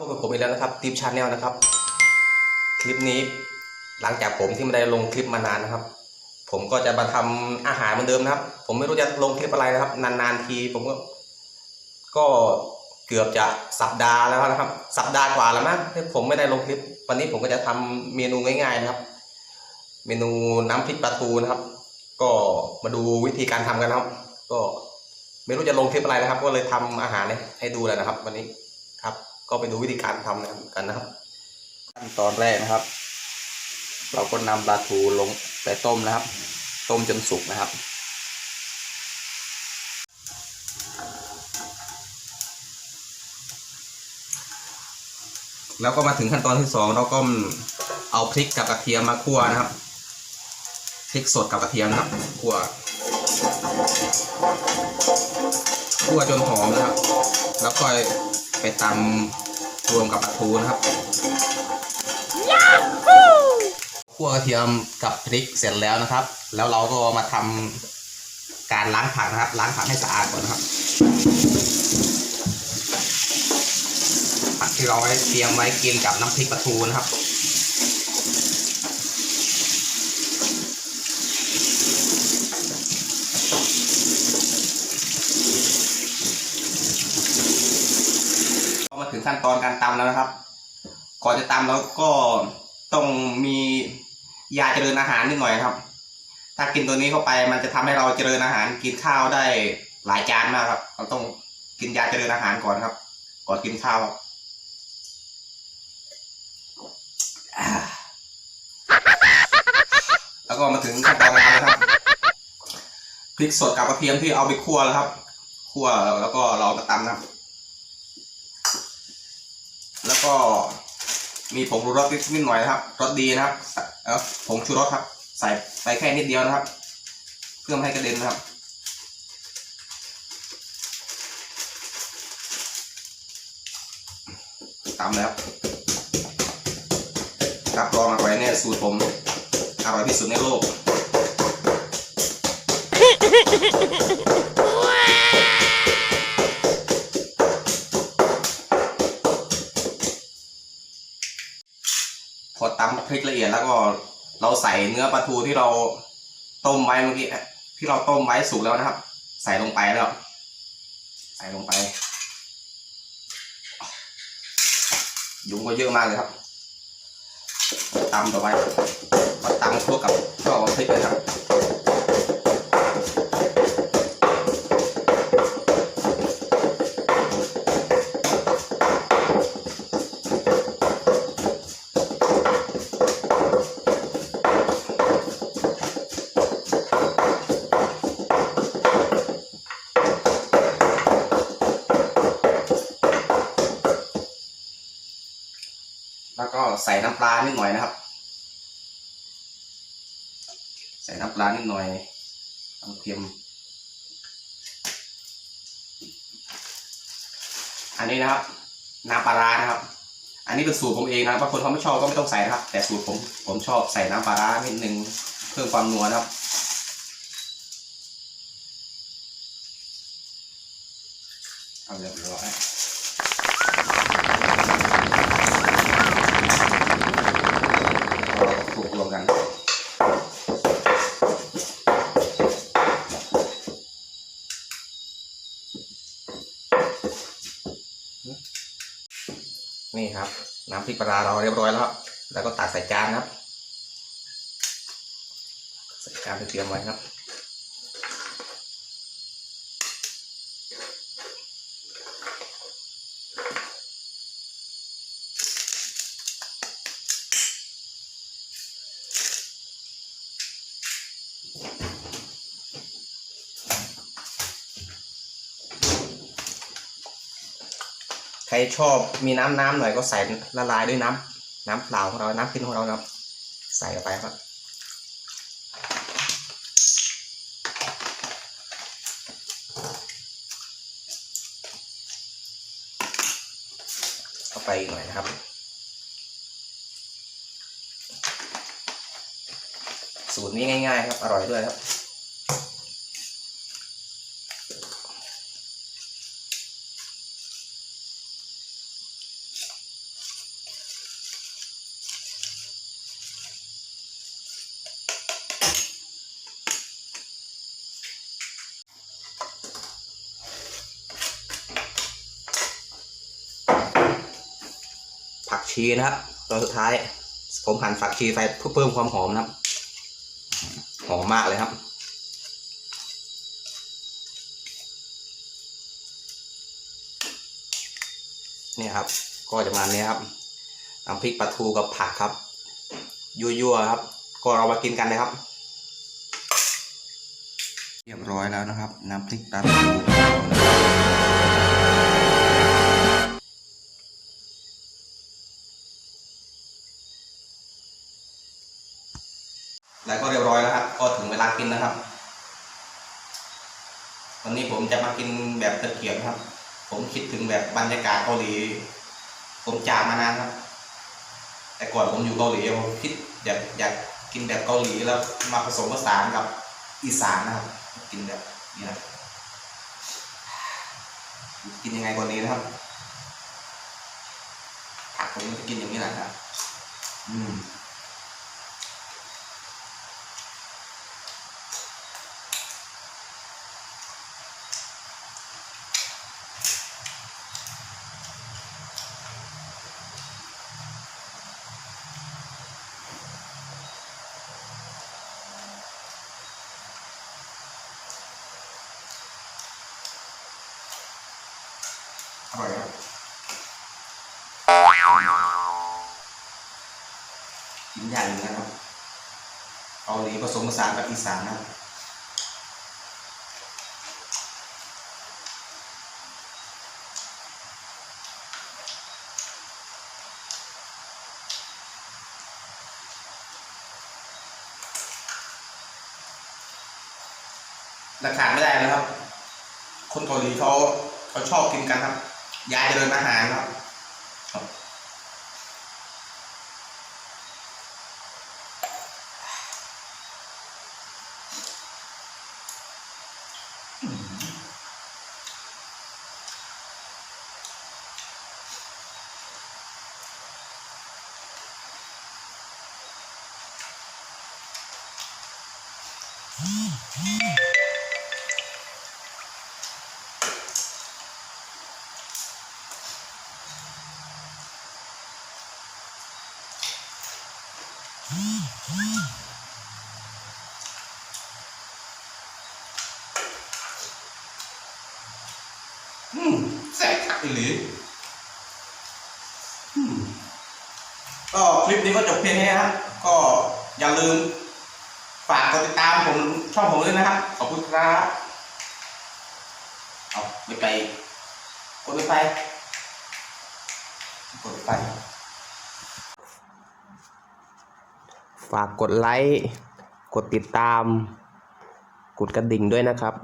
พบกับผมอีกแล้วนะครับทิปชาแนลนะครับ คลิปนี้หลังจากผมที่ไม่ได้ลงคลิปมานานนะครับ ผมก็จะมาทำอาหารเหมือนเดิมนะครับ ผมไม่รู้จะลงคลิปอะไรนะครับ นานๆทีผมก็ ก็เกือบจะสัปดาห์แล้วนะครับ สัปดาห์กว่าแล้วมั้งที่ผมไม่ได้ลงคลิป วันนี้ผมก็จะทำเมนูง่าย ๆนะครับ เมนูน้ำพริกปลาทูนะครับ ก็มาดูวิธีการทำกันนะครับ ก็ไม่รู้จะลงคลิปอะไรนะครับ ก็เลยทำอาหารให้ดูเลยนะครับ วันนี้ ก็ไปดูวิธีการทำนะครับกันนะครับ ขั้นตอนแรกนะครับ เราก็นำปลาทูลงไปต้มนะครับ ต้มจนสุกนะครับแล้วก็มาถึงขั้นตอนที่สองเราก็เอาพริกกับกระเทียมมาคั่วนะครับพริกสดกับกระเทียมนะครับคั่วคั่วจนหอมนะครับ แล้วค่อยไปตำ รวมกับปลาทูนะครับคั่วกระเทียมกับพริกเสร็จแล้วนะครับ แล้วเราก็มาทำการล้างผักนะครับ ล้างผักให้สะอาดก่อนนะครับผักที่เราไว้เตรียมไว้กินกับน้ำพริกปลาทูนะครับ ก็มาถึ งขั้นตอนการตำแล้วนะครับ ก่อนจะตำแล้วก็ต้องมียาเจริญอาหารนิดหน่อยครับ ถ้ากินตัวนี้เข้าไปมันจะทำให้เราเจริญอาหารกินข้าวได้หลายจานมากครับเราต้องกินยาเจริญอาหารก่อนครับ ก่อนกินข้าว แล้วก็มาถึงขั้นตอนการนะครับพริกสดกับกระเทียมที่เอาไปคั่วแล้วครับ คั่วแล้วก็เรามาตำนะครับ ก็มีผงชูรสนิดหน่อยนะครับรสดีนะครับผงชูรสครับ ใส่ไปแค่นิดเดียวนะครับ เพื่อไม่ให้กระเด็นนะครับตามแล้วรับรองอร่อยเนี่ยสูตรผมอร่อยที่สุดในโลก พริกละเอียดแล้วก็เราใส่เนื้อปลาทูที่เราต้มไว้เมื่อกี้ที่เราต้มไว้สุกแล้วนะครับ ใส่ลงไปแล้ว ใส่ลงไปยุงก็เยอะมากเลยครับตำต่อไปมาตำทั่วกับก็พริกเลยครับ แล้วก็ใส่น้ำปลานิดหน่อยนะครับ ใส่น้ำปลานิดหน่อยน้ำเค็มอันนี้นะครับน้ำปลาร้านะครับ อันนี้เป็นสูตรผมเองนะบบางคนเขาไม่ชอบก็ไม่ต้องใส่นะครับ แต่สูตรผมผมชอบใส่น้ำปลาร้านิดนึงเพิ่มความนัวนะครับเอาเรียบร้อย นี่ครับ น้ำพริกปลาเราเรียบร้อยแล้วครับ แล้วก็ตักใส่จานครับ ใส่จานที่เตรียมไว้ครับ ใครชอบมีน้ำน้ำหน่อยก็ใส่ละลายด้วยน้ำน้ำเปล่าของเราน้ำขึ้นของเราครับใส่เข้าไปครับเข้าไปหน่อยนะครับสูตรนี้ง่าย ๆ ครับ อร่อยด้วยครับ ชีนะครับตอนสุดท้าย ผมหั่นผักชีใส่เพื่อเพิ่มความหอมนะครับ หอมมากเลยครับเนี่ยครับ ก็จะมาเนี้ยครับน้ำพริกปลาทูกับผักครับ ยั่วๆครับ ก็เรามากินกันเลยครับเรียบร้อยแล้วนะครับ น้ำพริกปลาทู แล้วก็เรียบร้อยแล้วครับ ก็ถึงเวลากินนะครับ วันนี้ผมจะมากินแบบตะเกียบครับ ผมคิดถึงแบบบรรยากาศเกาหลี ผมจากมานานครับ แต่ก่อนผมอยู่เกาหลีผมคิดอยากอยากกินแบบเกาหลีแล้วมาผสมผสานกับอีสานนะครับ กินแบบนี้นะกินยังไงกว่านี้นะครับผักผมจะกินอย่างนี้แหละครับ อืม อร่อยครับกินอย่างนึงนะครับเกาหลีผสมผสานกับอีสานนะครับราคาไม่ได้นะครับ คนเกาหลีเขาเขาชอบกินกันครับ ยาเจริญอ อืมแซ่บคักอีหรืออืมก็คลิปนี้ก็จบเพียงแค่นี้นะครับก็อย่าลืม ฝากกดติดตามผมช่องผมด้วยนะครับ ขอบคุณครับเอาไม่ไปกดไม่ไปกดไปฝากกดไลค์ กดติดตาม กดกระดิ่งด้วยนะครับ